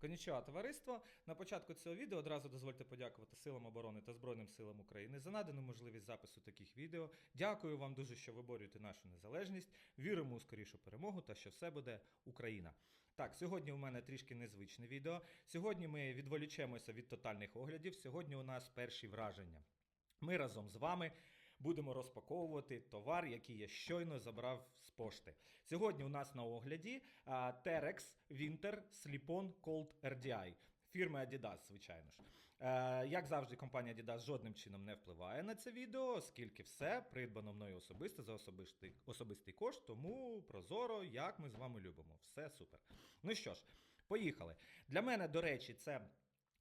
Конічого товариство. На початку цього відео одразу дозвольте подякувати Силам оборони та Збройним силам України за надану можливість запису таких відео. Дякую вам дуже, що виборюєте нашу незалежність. Віримо у скорішу перемогу та що все буде Україна. Так, сьогодні у мене трішки незвичне відео. Сьогодні ми відволічемося від тотальних оглядів. Сьогодні у нас перші враження. Ми разом з вами будемо розпаковувати товар, який я щойно забрав з пошти. Сьогодні у нас на огляді Terex Winter Slip-on Cold RDI. Фірми Adidas, звичайно ж. Е, як завжди, компанія Adidas жодним чином не впливає на це відео, оскільки все придбано мною особисто за особистий, особистий кошт, тому прозоро, як ми з вами любимо. Все супер. Ну що ж, поїхали. Для мене, до речі, це.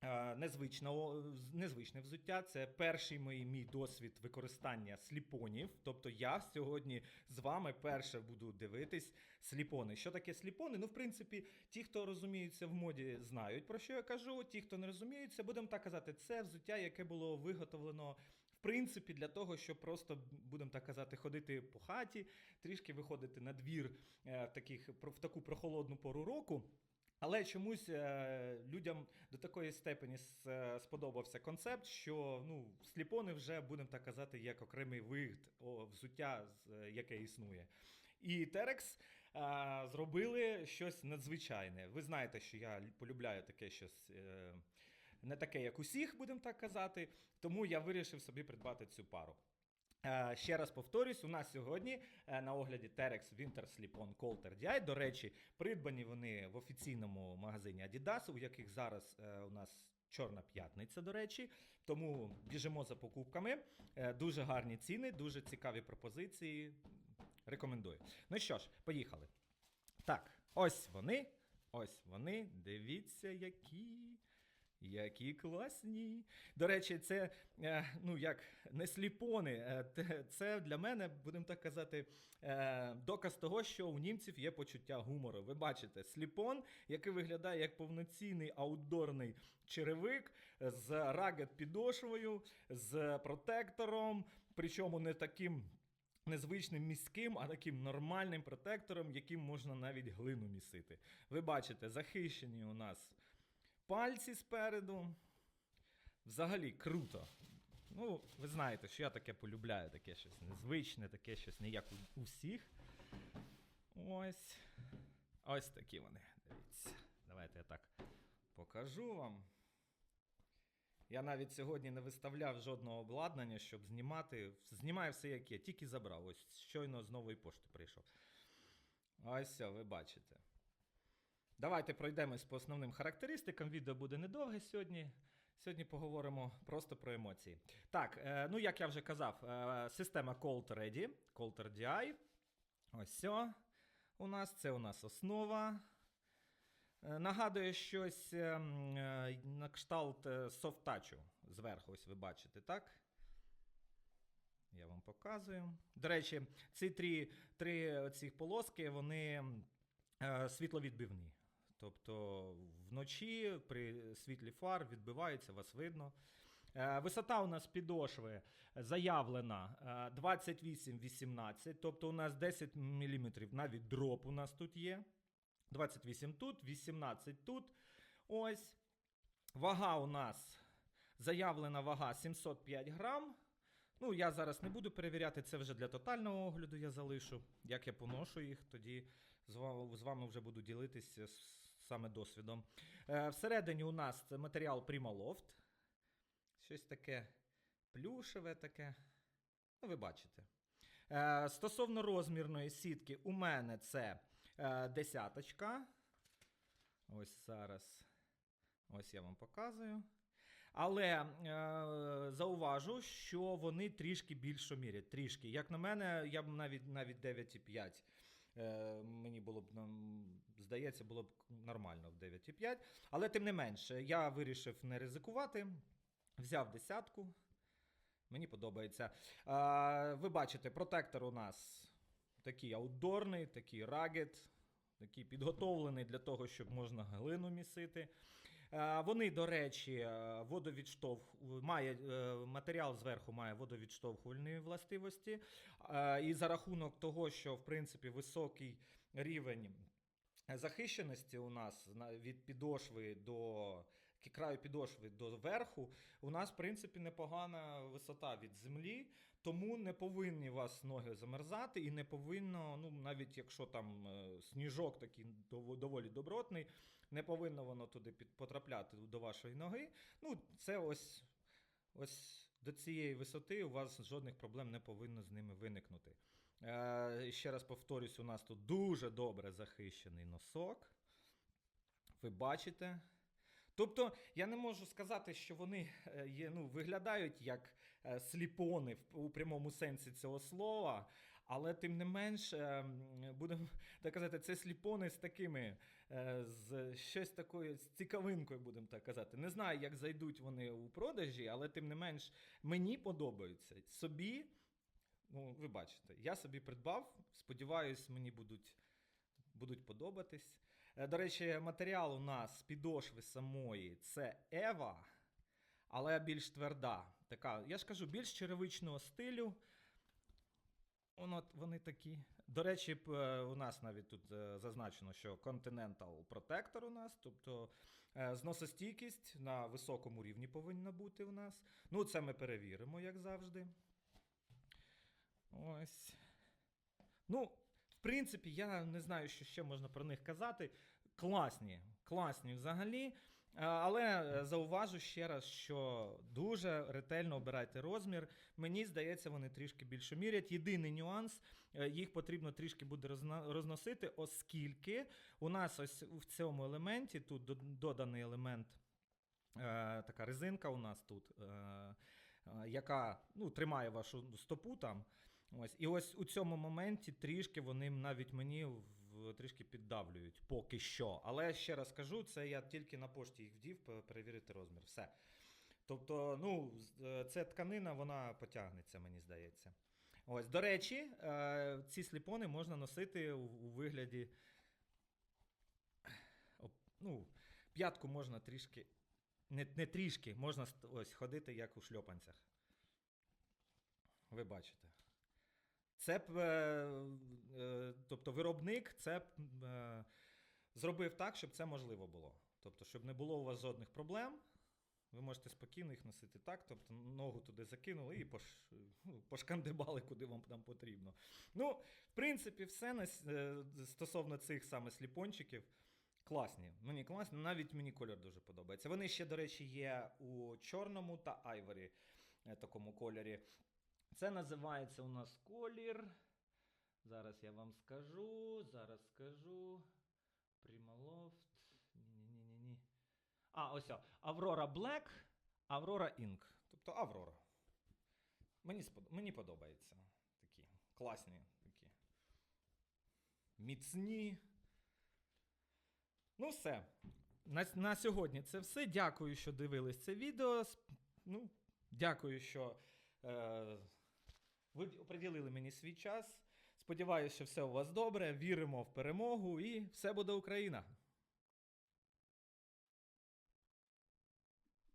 Е, Незвичне, о, з- незвичне взуття це перший мій, мій досвід використання сліпонів. Тобто я сьогодні з вами перше буду дивитись сліпони. Що таке сліпони? Ну, в принципі, ті, хто розуміються в моді, знають про що я кажу. Ті, хто не розуміються, будемо так казати, це взуття, яке було виготовлено. В принципі, для того, щоб просто, будемо так казати, ходити по хаті, трішки виходити на двір е, таких, в таку прохолодну пору року. Але чомусь е, людям до такої степені е, сподобався концепт, що ну, сліпони вже, будемо так казати, як окремий о, взуття, е, яке існує. І е, зробили щось надзвичайне. Ви знаєте, що я полюбляю таке щось. Не таке, як усіх, будемо так казати, тому я вирішив собі придбати цю пару. Е, Ще раз повторюсь, у нас сьогодні е, на огляді Terex Winter Slip-on Cold RDI. До речі, придбані вони в офіційному магазині Adidas, у яких зараз е, у нас чорна п'ятниця, до речі. Тому біжимо за покупками. Дуже гарні ціни, дуже цікаві пропозиції. Рекомендую. Ну що ж, поїхали. Так, ось вони. Ось вони. Дивіться, які. Які класні. До речі, це е, ну як не сліпони. е, Це для мене, будемо так казати, е, доказ того, що у німців є почуття гумору. Ви бачите, сліпон, який виглядає як повноцінний аутдорний черевик з рагет підошвою, з протектором, причому не таким. Незвичним міським, а таким нормальним протектором, яким можна навіть глину місити. Ви бачите, захищені у нас пальці спереду. Взагалі круто. Ну, ви знаєте, що я таке полюбляю, таке щось незвичне, таке щось не як у усіх. Ось. Ось такі вони. Дивіться. Давайте я так покажу вам. Я навіть сьогодні не виставляв жодного обладнання, щоб знімати. Знімаю все як є, тільки забрав. Ось щойно з нової пошти прийшов. Ось ви бачите. Давайте пройдемось по основним характеристикам. Відео буде недовге сьогодні. Сьогодні поговоримо просто про емоції. Так, е, ну як я вже казав, е, система Cold Ready, Cold RDI. Ось все. У нас це у нас основа. Е, Нагадує щось е, е, на кшталт soft зверху, ось ви бачите, так? Я вам показую. До речі, ці три, три ці полоски, вони світловідбивні. Тобто вночі при світлі фар відбиваються, вас видно. Е, Висота у нас підошви заявлена е, 28-18, тобто у нас 10 мм навіть дроп у нас тут є. 28 тут, 18 тут. Ось. Вага у нас заявлена вага 705 грам. Ну, я зараз не буду перевіряти, це вже для тотального огляду я залишу. Як я поношу їх, тоді з вами вже буду ділитися с- саме досвідом. Е, всередині у нас це матеріал Primaloft. Щось таке плюшеве таке. Ну, ви бачите. Е, стосовно розмірної сітки, у мене це е, десяточка. Ось зараз. Ось я вам показую. Але е, зауважу, що вони трішки більше мірять. Трішки. Як на мене, я б навіть навіть 9,5. Е, мені було б нам, здається, було б нормально в 9,5. Але тим не менше, я вирішив не ризикувати. Взяв десятку. Мені подобається. Е, ви бачите, протектор у нас такий аутдорний, такий рагет, такий підготовлений для того, щоб можна глину місити. Е, Вони, до речі, е, водовідштовх має е, матеріал зверху має водовідштовхувальні властивості. І за рахунок того, що в принципі високий рівень захищеності у нас на- від підошви до краю підошви до верху, у нас, в принципі, непогана висота від землі, тому не повинні вас ноги замерзати, і не повинно, ну навіть якщо там е, сніжок такий доволі добротний, не повинно воно туди потрапляти до вашої ноги. Ну, це ось, ось до цієї висоти у вас жодних проблем не повинно з ними виникнути. Е, ще раз повторюсь, у нас тут дуже добре захищений носок. Ви бачите. Тобто, я не можу сказати, що вони е, є, ну, виглядають як е, сліпони у прямому сенсі цього слова, але тим не менш, е, будемо так казати, це сліпони з такими, з щось такою з цікавинкою, будемо так казати. Не знаю, як зайдуть вони у продажі, але тим не менш мені подобаються. Собі, ну, ви бачите, я собі придбав. Сподіваюсь, мені будуть, будуть подобатись. Е, До речі, матеріал у нас з підошви самої це Ева, але більш тверда. Така, я ж кажу, більш черевичного стилю. Воно, вони такі. До речі, е, у нас навіть тут е, зазначено, що Continental Protector у нас, тобто зносостійкість на високому рівні повинна бути у нас. Ну, це ми перевіримо, як завжди. Ось. Ну, в принципі, я не знаю, що ще можна про них казати. Класні, класні взагалі. Е, Але е, зауважу ще раз, що дуже ретельно обирайте розмір. Мені здається, вони трішки більше мірять. Єдиний нюанс, е, їх потрібно трішки буде розносити, оскільки у нас ось в цьому елементі тут доданий елемент, така резинка у нас тут, яка ну, тримає вашу стопу там. Ось. І ось у цьому моменті трішки вони навіть мені в, трішки піддавлюють поки що. Але ще раз кажу, це я тільки на пошті їх вдів перевірити розмір. Все. Тобто, ну, е, це тканина, вона потягнеться, мені здається. Ось, до речі, е, ці сліпони можна носити у вигляді. Ну, п'ятку можна трішки. Не, не трішки, можна ось ходити як у шльопанцях. Ви бачите. Це е, е, тобто виробник це е, зробив так, щоб це можливо було. Тобто, щоб не було у вас жодних проблем. Ви можете спокійно їх носити так, тобто ногу туди закинули і пош, ну, пошкандибали, куди вам там потрібно. Ну, в принципі, все на, стосовно цих саме сліпончиків. Класні. Мені класні, навіть мені кольор дуже подобається. Вони ще, до речі, є у чорному та айворі такому кольорі. Це називається у нас колір. Зараз я вам скажу. Зараз скажу. Primaloft. Ні-ні-ні-ні. А, ось. Aurora Black, Aurora Ink. Тобто Аврора. Мені, спод... Мені подобається. Такі класні, такі. Міцні. Ну, все. На, на сьогодні це все. Дякую, що дивились це відео. Ну, дякую, що е, ви приділили мені свій час. Сподіваюся, що все у вас добре. Віримо в перемогу і все буде Україна!